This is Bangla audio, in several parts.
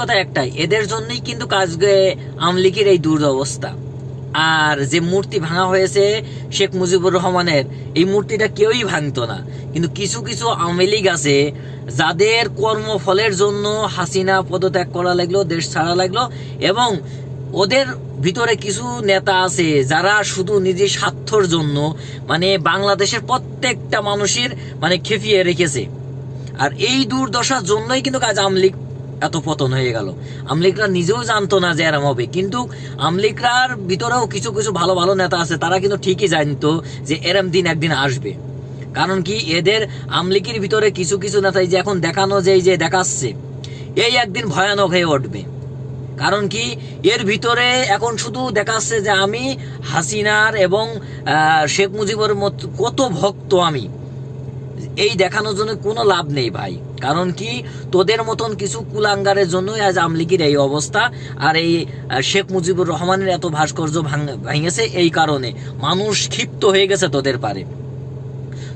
একটাই, এদের জন্যই কিন্তু কাজকে আমলিকের এই দুরবস্থা। আর যে মূর্তি ভাঙা হয়েছে শেখ মুজিবুর রহমানের, এই মূর্তিটা কেউই ভাঙতো না। কিন্তু কিছু কিছু আওয়ামী লীগ আছে, যাদের কর্মফলের জন্য হাসিনা পদত্যাগ করা লাগল, দেশ ছাড়া লাগল, এবং ওদের ভিতরে কিছু নেতা আছে, যারা শুধু নিজের স্বার্থর জন্য মানে বাংলাদেশের প্রত্যেকটা মানুষের মানে খেপিয়ে রেখেছে। আর এই দুর্দশার জন্যই কিন্তু কাজ আমলিগ এত পতন হয়ে গেল। আমলিকরা নিজেও জানতো না যে এরম হবে। কিন্তু আমলিকরার ভিতরেও কিছু কিছু ভালো ভালো নেতা আছে, তারা কিন্তু ঠিকই জানতো যে এরম দিন একদিন আসবে। কারণ কি, এদের আমলিকের ভিতরে কিছু কিছু নেতা যে এখন দেখানো যে যে দেখাচ্ছে, এই একদিন ভয়ানক হয়ে উঠবে। কারণ কি, এর ভিতরে এখন শুধু দেখাচ্ছে যে আমি হাসিনার এবং শেখ মুজিবুর মত কত ভক্ত আমি। এই দেখানোর জন্য কোনো লাভ নেই ভাই। কারণ কি? তোদের মতন কিছু কুলাঙ্গারের জন্যই আজ আমলিগির এই অবস্থা। আর এই শেখ মুজিবুর রহমানের এত ভাস্কর্য ভাঙ- ভেঙেছে এই কারণে। মানুষ ক্ষিপ্ত হয়ে গেছে তোদের পারে।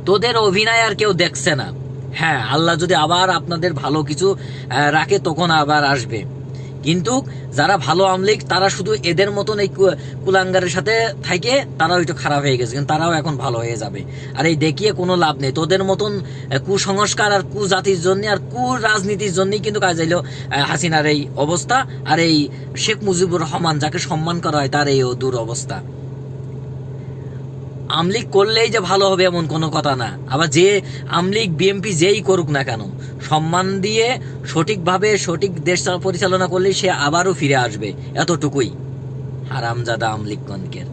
তোদের অভিনয় আর কেউ দেখছে না। হ্যাঁ আল্লাহ যদি আবার আপনাদের ভালো কিছু রাখে, তখন আবার আসবে। কিন্তু যারা ভালো আমলিক তারা শুধু এদের মতন এই কুলাঙ্গারের সাথে থাকে, তারাও একটু খারাপ হয়ে গেছে, কিন্তু তারাও এখন ভালো হয়ে যাবে। আর এই দেখিয়ে কোনো লাভ নেই। তোদের মতন কুসংস্কার আর কুজাতির জন্য আর কু রাজনীতির জন্যই কিন্তু কাজ এলো হাসিনার এই অবস্থা। আর এই শেখ মুজিবুর রহমান যাকে সম্মান করা হয়, তার এই দূর অবস্থা। আমলিগ করলেই যে ভালো হবে এমন কোনো কথা না। আবার যে আমলিগ বিএমপি যেই করুক না কেন, সম্মান দিয়ে সঠিকভাবে সঠিক দেশ পরিচালনা করলেই সে আবারও ফিরে আসবে, এতটুকুই। হারামজাদা আমলিগ কনকের